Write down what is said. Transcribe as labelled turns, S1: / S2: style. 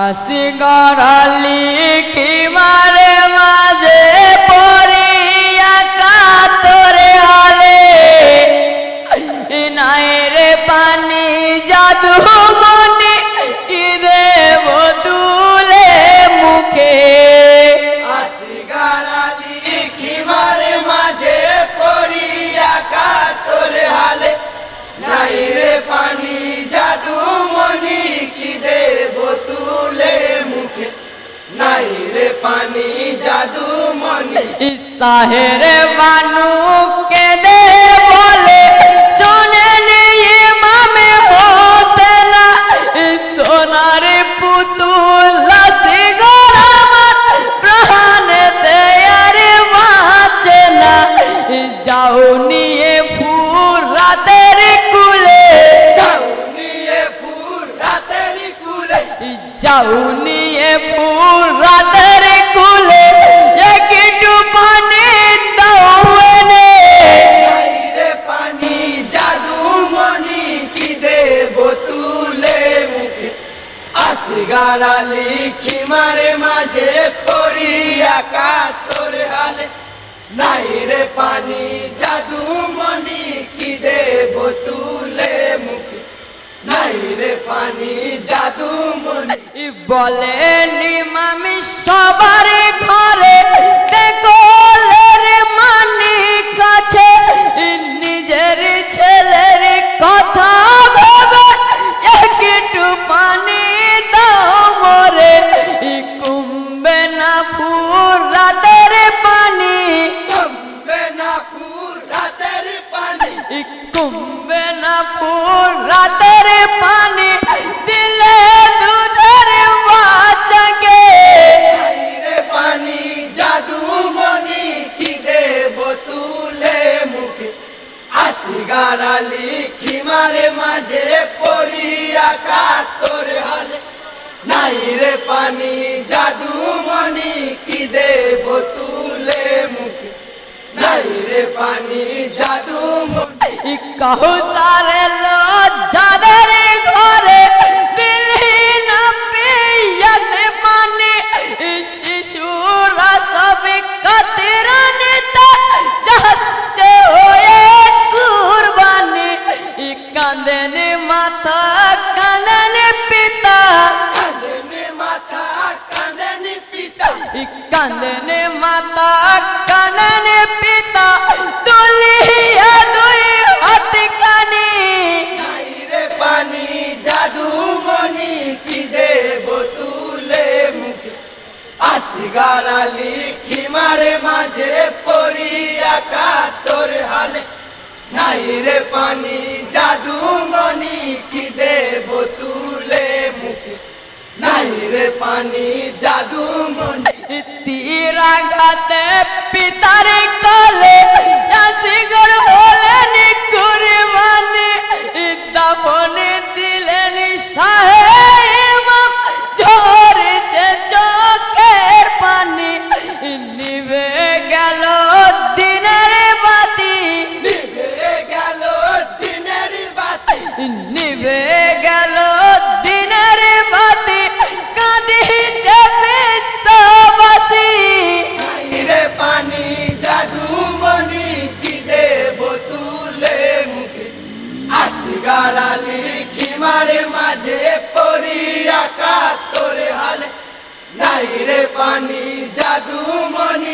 S1: আসি গড়ালি কি পানি জাদু মনি। ইসাহের বানু কে দে বলে শোনেন ইমামে হোসেনা সোনার পুতুল প্রাণেতে আর বাঁচে না। যাও নিয়ে ফুরাতের কুলে
S2: যাও নিয়ে ফুল রাতের কুলে।
S1: যাও নিয়ে ফুরাতের কুলে
S2: আসি লিখি মারে মাঝে পড়িয়া কাতর হালে। নাই রে পানি, জাদু মনি কি দেব তুলে মুখে? নাই রে পানি, জাদু মনি।
S1: সবার
S2: খিমারে মাঝে পড়িয়া কাতর হালে। নাই রে পানি জাদু মনি কি দেব তুলে মুখে? নাই রে পানি জাদু মনি
S1: কহুতারে লজ্জাদের ঘরে কাঁদেন মাতা কাঁদেন পিতা তুলিয়া দুই হাত কানি।
S2: রে পানি, জাদু মনি, কি দেব তুলে মুখে? আসি গারালি খিমারে মাঝে, পড়িয়া কাতর হালে। নাই রে পানি, জাদু মনি, কি দেব তুলে মুখে? নাই রে পানি, জাদু মনি
S1: তীরাঘাতে পিতার কলে জাতিগর হলেন কুরবানি দাফনে দিলেন সাহেব ঝরেছে চোখের পানি নিবে গেল দিনের বাতি।
S2: নিভে গেল দিনের বাতি।
S1: নিবে গেল
S2: গালালি খিমারে মাঝে পড়িয়া কাতর হালে। নাই রে পানি জাদু মনি